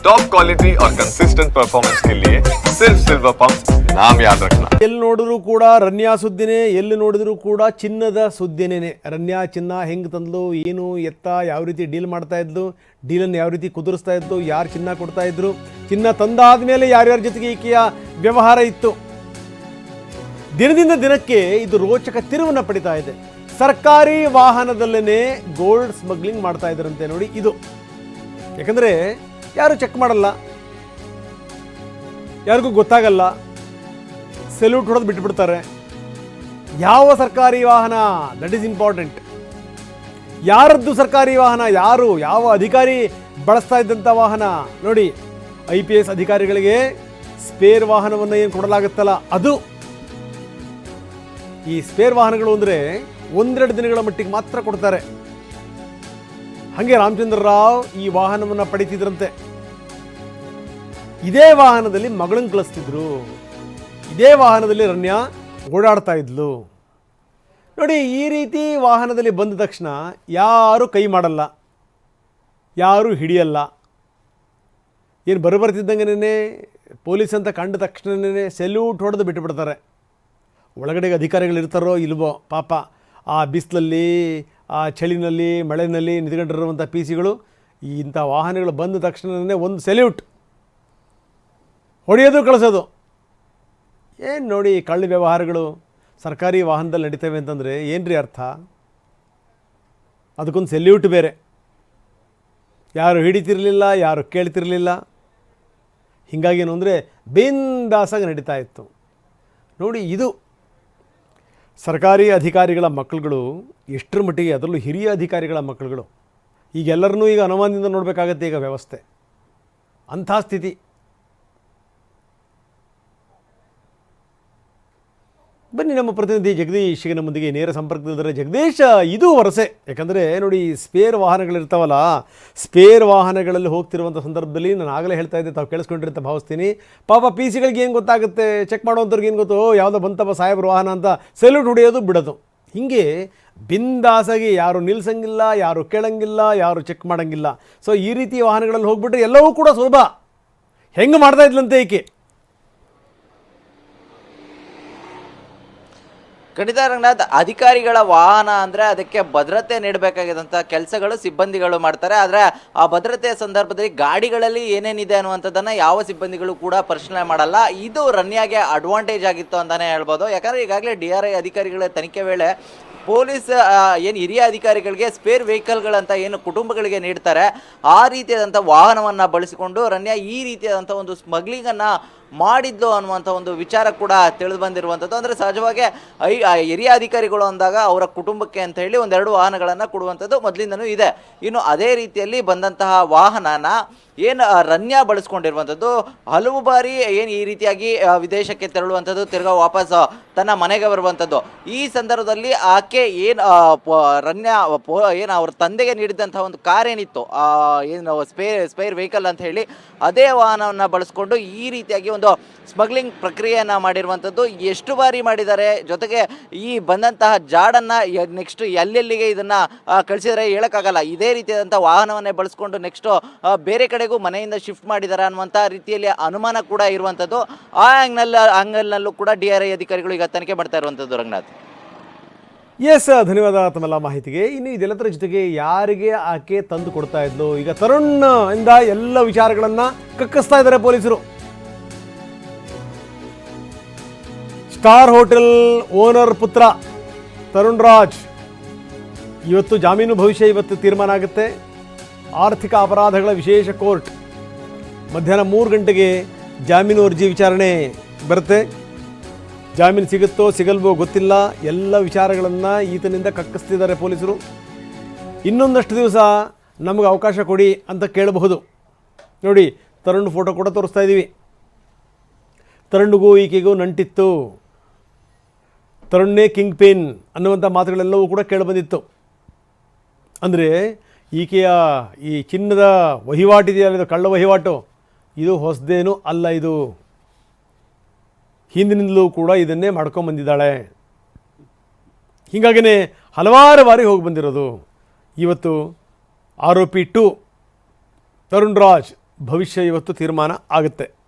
Top quality और consistent performance के लिए सिर्फ सिल्वर पंप नाम याद रखना ಎಲ್ಲಿ ನೋಡಿದ್ರು ಕೂಡ ರನ್ಯಾ ಸುದ್ದಿನೇ ಎಲ್ಲಿ ನೋಡಿದ್ರು ಕೂಡ ಚಿನ್ನದ ಸುದ್ದಿನೇ ರನ್ಯಾ ಚಿನ್ನ ಹೆಂಗೆ ತಂದ್ಲು ಏನು ಎತ್ತ ಯಾವ ರೀತಿ ಡೀಲ್ ಮಾಡ್ತಾ ಇದ್ಲು ಡೀಲನ್ನು ಯಾವ ರೀತಿ ಕುದುರಿಸ್ತಾ ಇದ್ಲು ಯಾರು ಚಿನ್ನ ಕೊಡ್ತಾ ಇದ್ರು ಚಿನ್ನ ತಂದಾದ ಮೇಲೆ ಯಾರ್ಯಾರ ಜೊತೆಗೆ ಈಕೆಯ ವ್ಯವಹಾರ ಇತ್ತು ದಿನದಿಂದ ದಿನಕ್ಕೆ ಇದು ರೋಚಕ ತಿರುವನ್ನ ಪಡಿತಾ ಇದೆ ಸರ್ಕಾರಿ ವಾಹನದಲ್ಲೇ ಗೋಲ್ಡ್ ಸ್ಮಗ್ಲಿಂಗ್ ಮಾಡ್ತಾ ಇದ್ರಂತೆ ನೋಡಿ ಇದು ಯಾಕಂದರೆ ಯಾರು ಚೆಕ್ ಮಾಡಲ್ಲ. ಯಾರಿಗೂ ಗೊತ್ತಾಗಲ್ಲ. ಸೆಲ್ಯೂಟ್ ಹೊಡೆದು ಬಿಟ್ಬಿಡ್ತಾರೆ. ಯಾವ ಸರ್ಕಾರಿ ವಾಹನ? ದಟ್ ಈಸ್ ಇಂಪಾರ್ಟೆಂಟ್ ಯಾರದ್ದು ಸರ್ಕಾರಿ ವಾಹನ? ಯಾರು? ಯಾವ ಅಧಿಕಾರಿ ಬಳಸ್ತಾ ಇದ್ದಂಥ ವಾಹನ? ನೋಡಿ, ಐ ಪಿ ಎಸ್ ಅಧಿಕಾರಿಗಳಿಗೆ ಸ್ಪೇರ್ ವಾಹನವನ್ನು ಏನು ಕೊಡಲಾಗುತ್ತಲ್ಲ, ಅದು. ಈ ಸ್ಪೇರ್ ವಾಹನಗಳು ಅಂದರೆ ಒಂದೆರಡು ದಿನಗಳ ಮಟ್ಟಿಗೆ ಮಾತ್ರ ಕೊಡ್ತಾರೆ. ಹಾಗೆ ರಾಮಚಂದ್ರ ರಾವ್ ಈ ವಾಹನವನ್ನು ಪಡಿತಿದ್ರಂತೆ. ಇದೇ ವಾಹನದಲ್ಲಿ ಮಗಳನ್ನ ಕಳಿಸ್ತಿದ್ರು. ಇದೇ ವಾಹನದಲ್ಲಿ ರಣ್ಯ ಓಡಾಡ್ತಾ ಇದ್ಲು. ನೋಡಿ, ಈ ರೀತಿ ವಾಹನದಲ್ಲಿ ಬಂದ ತಕ್ಷಣ ಯಾರು ಕೈ ಮಾಡಲ್ಲ. ಯಾರು ಹಿಡಿಯಲ್ಲ. ಏನು ಬರಬರ್ತಿದ್ದಂಗೆನೇ ಪೊಲೀಸ್ ಅಂತ ಕಂಡ ತಕ್ಷಣನೇ ಸೆಲ್ಯೂಟ್ ಹೊಡೆದು ಬಿಟ್ಟುಬಿಡ್ತಾರೆ ಒಳಗಡೆಗೆ ಅಧಿಕಾರಿಗಳು ಇರ್ತಾರೋ ಇಲ್ವೋ ಪಾಪ, ಆ ಬಿಸಿಲಲ್ಲಿ ಚಳಿನಲ್ಲಿ ಮಳೆಯಲ್ಲಿ ನಿಂತ್ಕೊಂಡಿರುವಂಥ ಪಿ ಸಿಗಳು ಇಂಥ ವಾಹನಗಳು ಬಂದ ತಕ್ಷಣವೇ ಒಂದು ಸೆಲ್ಯೂಟ್. ಹೊಡೆಯೋದು, ಕಳಿಸೋದು. ಏನು ನೋಡಿ ಕಳ್ಳ ವ್ಯವಹಾರಗಳು ಸರ್ಕಾರಿ ವಾಹನದಲ್ಲಿ ನಡೀತವೆ ಅಂತಂದರೆ ಏನ್ರಿ ಅರ್ಥ? ಅದಕ್ಕೊಂದು ಸೆಲ್ಯೂಟ್ ಬೇರೆ. ಯಾರು ಹಿಡಿತಿರಲಿಲ್ಲ, ಯಾರು ಕೇಳ್ತಿರಲಿಲ್ಲ. ಹೀಗಾಗಿ ಏನು ಅಂದರೆ ಬಿಂದಾಸಾಗಿ ನಡೀತಾ ಇತ್ತು. ನೋಡಿ ಇದು ಸರ್ಕಾರಿ ಅಧಿಕಾರಿಗಳ ಮಕ್ಕಳುಗಳು ಎಷ್ಟರ ಮಟ್ಟಿಗೆ ಅದರಲ್ಲೂ ಹಿರಿಯ ಅಧಿಕಾರಿಗಳ ಮಕ್ಕಳುಗಳು, ಈಗೆಲ್ಲರನ್ನೂ ಈಗ ಅನುಮಾನದಿಂದ ನೋಡಬೇಕಾಗತ್ತೆ ಈಗ ವ್ಯವಸ್ಥೆ. ಅಂಥ ಸ್ಥಿತಿ. ಬನ್ನಿ ನಮ್ಮ ಪ್ರತಿನಿಧಿ ಜಗದೀಶ್ ಈಗ ನಮ್ಮೊಂದಿಗೆ ನೇರ ಸಂಪರ್ಕದಲ್ಲಿದ್ದಾರೆ ಜಗದೀಶ, ಇದು ವರಸೆ. ಯಾಕಂದರೆ ನೋಡಿ, ಸ್ಪೇರ್ ವಾಹನಗಳಿರ್ತಾವಲ್ಲ ಸ್ಪೇರ್ ವಾಹನಗಳಲ್ಲಿ ಹೋಗ್ತಿರುವಂಥ ಸಂದರ್ಭದಲ್ಲಿ ನಾನು ಆಗಲೇ ಹೇಳ್ತಾ ಇದ್ದೆ, ತಾವು ಕೇಳಿಸ್ಕೊಂಡಿರಿ ಅಂತ ಭಾವಿಸ್ತೀನಿ. ಪಾಪ ಪಿ ಸಿಗಳಿಗೆ ಏನು ಗೊತ್ತಾಗುತ್ತೆ? ಚೆಕ್ ಮಾಡೋವಂಥವ್ರಿಗೆ ಏನು ಗೊತ್ತು? ಯಾವುದೋ ಬಂತಪ್ಪ ಸಾಹೇಬ್ರ ವಾಹನ ಅಂತ ಸೆಲ್ಯೂಟ್ ಹೊಡೆಯೋದು ಬಿಡೋದು. ಹೀಗೆ ಬಿಂದಾಸಾಗಿ ಯಾರು ನಿಲ್ಸಂಗಿಲ್ಲ, ಯಾರು ಕೇಳಂಗಿಲ್ಲ, ಯಾರು ಚೆಕ್ ಮಾಡೋಂಗಿಲ್ಲ. ಸೊ ಈ ರೀತಿ ವಾಹನಗಳಲ್ಲಿ ಹೋಗ್ಬಿಟ್ರೆ ಎಲ್ಲವೂ ಕೂಡ ಸುಲಭ. ಹೆಂಗೆ ಮಾಡ್ತಾ ಇದ್ಲಂತೆ ಈಕೆ? ಖಂಡಿತ ರಂಗನಾಥ್, ಅಧಿಕಾರಿಗಳ ವಾಹನ ಅಂದ್ರೆ ಅದಕ್ಕೆ ಭದ್ರತೆ ನೀಡಬೇಕಾಗಿದ್ದಂಥ ಕೆಲಸಗಳು ಸಿಬ್ಬಂದಿಗಳು ಮಾಡ್ತಾರೆ. ಆದರೆ ಆ ಭದ್ರತೆಯ ಸಂದರ್ಭದಲ್ಲಿ ಗಾಡಿಗಳಲ್ಲಿ ಏನೇನಿದೆ ಅನ್ನುವಂಥದ್ದನ್ನು ಯಾವ ಸಿಬ್ಬಂದಿಗಳು ಕೂಡ ಪರಿಶೀಲನೆ ಮಾಡಲ್ಲ. ಇದು ರನ್ಯಾಗೆ ಅಡ್ವಾಂಟೇಜ್ ಆಗಿತ್ತು ಅಂತಾನೆ ಹೇಳ್ಬೋದು. ಯಾಕಂದ್ರೆ ಈಗಾಗಲೇ ಡಿ ಆರ್ ಐ ಅಧಿಕಾರಿಗಳ ತನಿಖೆ ವೇಳೆ ಪೊಲೀಸ್ ಏನು ಹಿರಿಯ ಅಧಿಕಾರಿಗಳಿಗೆ ಸ್ಪೇರ್ ವೆಹಿಕಲ್ಗಳಂತ ಏನು ಕುಟುಂಬಗಳಿಗೆ ನೀಡ್ತಾರೆ, ಆ ರೀತಿಯಾದಂಥ ವಾಹನವನ್ನು ಬಳಸಿಕೊಂಡು ರನ್ಯಾ ಈ ರೀತಿಯಾದಂಥ ಒಂದು ಸ್ಮಗ್ಲಿಂಗನ್ನು ಮಾಡಿದ್ಲು ಅನ್ನುವಂಥ ಒಂದು ವಿಚಾರ ಕೂಡ ತಿಳಿದು ಬಂದಿರುವಂಥದ್ದು. ಅಂದರೆ ಸಹಜವಾಗಿ ಐ ಹಿರಿಯ ಅಧಿಕಾರಿಗಳು ಅಂದಾಗ ಅವರ ಕುಟುಂಬಕ್ಕೆ ಅಂತ ಹೇಳಿ ಒಂದೆರಡು ವಾಹನಗಳನ್ನು ಕೊಡುವಂಥದ್ದು ಮೊದಲಿಂದನೂ ಇದೆ. ಇನ್ನು ಅದೇ ರೀತಿಯಲ್ಲಿ ಬಂದಂತಹ ವಾಹನನ ಏನು ರನ್ಯ ಬಳಸ್ಕೊಂಡಿರುವಂಥದ್ದು? ಹಲವು ಬಾರಿ ಏನು ಈ ರೀತಿಯಾಗಿ ವಿದೇಶಕ್ಕೆ ತೆರಳುವಂಥದ್ದು, ತಿರ್ಗಾ ವಾಪಸ್ ತನ್ನ ಮನೆಗೆ ಬರುವಂಥದ್ದು. ಈ ಸಂದರ್ಭದಲ್ಲಿ ಆಕೆ ಏನು ರನ್ಯಾ ಏನು, ಅವ್ರ ತಂದೆಗೆ ನೀಡಿದಂತಹ ಒಂದು ಕಾರ್ ಏನಿತ್ತು ಏನು ಸ್ಪೇರ್ ಸ್ಪೇರ್ ವೆಹಿಕಲ್ ಅಂತ ಹೇಳಿ, ಅದೇ ವಾಹನವನ್ನು ಬಳಸ್ಕೊಂಡು ಈ ರೀತಿಯಾಗಿ ಒಂದು ಸ್ಮಗ್ಲಿಂಗ್ ಪ್ರಕ್ರಿಯೆಯನ್ನು ಮಾಡಿರುವಂಥದ್ದು. ಎಷ್ಟು ಬಾರಿ ಮಾಡಿದ್ದಾರೆ? ಜೊತೆಗೆ ಈ ಬಂದಂತಹ ಜಾಡನ್ನು ನೆಕ್ಸ್ಟ್ ಎಲ್ಲೆಲ್ಲಿಗೆ ಇದನ್ನು ಕಳಿಸಿದರೆ ಹೇಳೋಕ್ಕಾಗಲ್ಲ. ಇದೇ ರೀತಿಯಾದಂಥ ವಾಹನವನ್ನೇ ಬಳಸ್ಕೊಂಡು ನೆಕ್ಸ್ಟು ಬೇರೆ ಕಡೆಗೂ ಮನೆಯಿಂದ ಶಿಫ್ಟ್ ಮಾಡಿದ್ದಾರೆ ಅನ್ನುವಂಥ ರೀತಿಯಲ್ಲಿ ಅನುಮಾನ ಕೂಡ ಇರುವಂಥದ್ದು ಆ ಆ್ಯಂಗ್ನಲ್ಲ ಆ್ಯಂಗಲ್ನಲ್ಲೂ ಕೂಡ ಡಿ ಆರ್ ಐ ಅಧಿಕಾರಿಗಳು ಈಗ ತನಿಖೆ ಮಾಡ್ತಾ ಇರುವಂಥದ್ದು ರಂಗನಾಥ್. ಎಸ್, ಧನ್ಯವಾದ ತಮ್ಮೆಲ್ಲ ಮಾಹಿತಿಗೆ. ಇನ್ನು ಇದೆಲ್ಲದರ ಜೊತೆಗೆ ಯಾರಿಗೆ ಆಕೆ ತಂದು ಕೊಡ್ತಾ ಇದ್ಲು? ಈಗ ತರುಣ್ ಇಂದ ಎಲ್ಲ ವಿಚಾರಗಳನ್ನು ಕಕ್ಕಿಸ್ತಾ ಇದ್ದಾರೆ ಪೊಲೀಸರು. ಸ್ಟಾರ್ ಹೋಟೆಲ್ ಓನರ್ ಪುತ್ರ ತರುಣ್ ರಾಜ್. ಇವತ್ತು ಜಾಮೀನು ಭವಿಷ್ಯ ಇವತ್ತು ತೀರ್ಮಾನ ಆಗುತ್ತೆ. ಆರ್ಥಿಕ ಅಪರಾಧಗಳ ವಿಶೇಷ ಕೋರ್ಟ್. ಮಧ್ಯಾಹ್ನ ಮೂರು ಗಂಟೆಗೆ ಜಾಮೀನು ಅರ್ಜಿ ವಿಚಾರಣೆ ಬರುತ್ತೆ. ಜಾಮೀನು ಸಿಗುತ್ತೋ ಸಿಗಲ್ವೋ ಗೊತ್ತಿಲ್ಲ. ಎಲ್ಲ ವಿಚಾರಗಳನ್ನು ಈತನಿಂದ ಕಕ್ಕಿಸ್ತಿದ್ದಾರೆ ಪೊಲೀಸರು. ಇನ್ನೊಂದಷ್ಟು ದಿವಸ ನಮಗೆ ಅವಕಾಶ ಕೊಡಿ ಅಂತ ಕೇಳಬಹುದು. ನೋಡಿ, ತರುಣ್ ಫೋಟೋ ಕೂಡ ತೋರಿಸ್ತಾ ಇದ್ದೀವಿ ತರುಣ್ಗೂ ಈಕೆಗೂ ನಂಟಿತ್ತು. ತರುಣ್ಣೇ ಕಿಂಗ್ ಪೇನ್ ಅನ್ನುವಂಥ ಮಾತುಗಳೆಲ್ಲವೂ ಕೂಡ ಕೇಳಿಬಂದಿತ್ತು ಅಂದರೆ ಈಕೆಯ ಈ ಚಿನ್ನದ ವಹಿವಾಟಿದೆಯಲ್ಲ ಇದು ಕಳ್ಳ ವಹಿವಾಟು? ಇದು ಹೊಸದೇನು ಅಲ್ಲ ಇದು. ಹಿಂದಿನಿಂದಲೂ ಕೂಡ ಇದನ್ನೇ ಮಾಡ್ಕೊಂಬಂದಿದ್ದಾಳೆ ಹೀಗಾಗಿನೇ ಹಲವಾರು ಬಾರಿ ಹೋಗಿ ಬಂದಿರೋದು. ಇವತ್ತು ಆರೋಪಿ ಟು ತರುಣ್ ರಾಜ್ ಭವಿಷ್ಯ ಇವತ್ತು ತೀರ್ಮಾನ ಆಗುತ್ತೆ.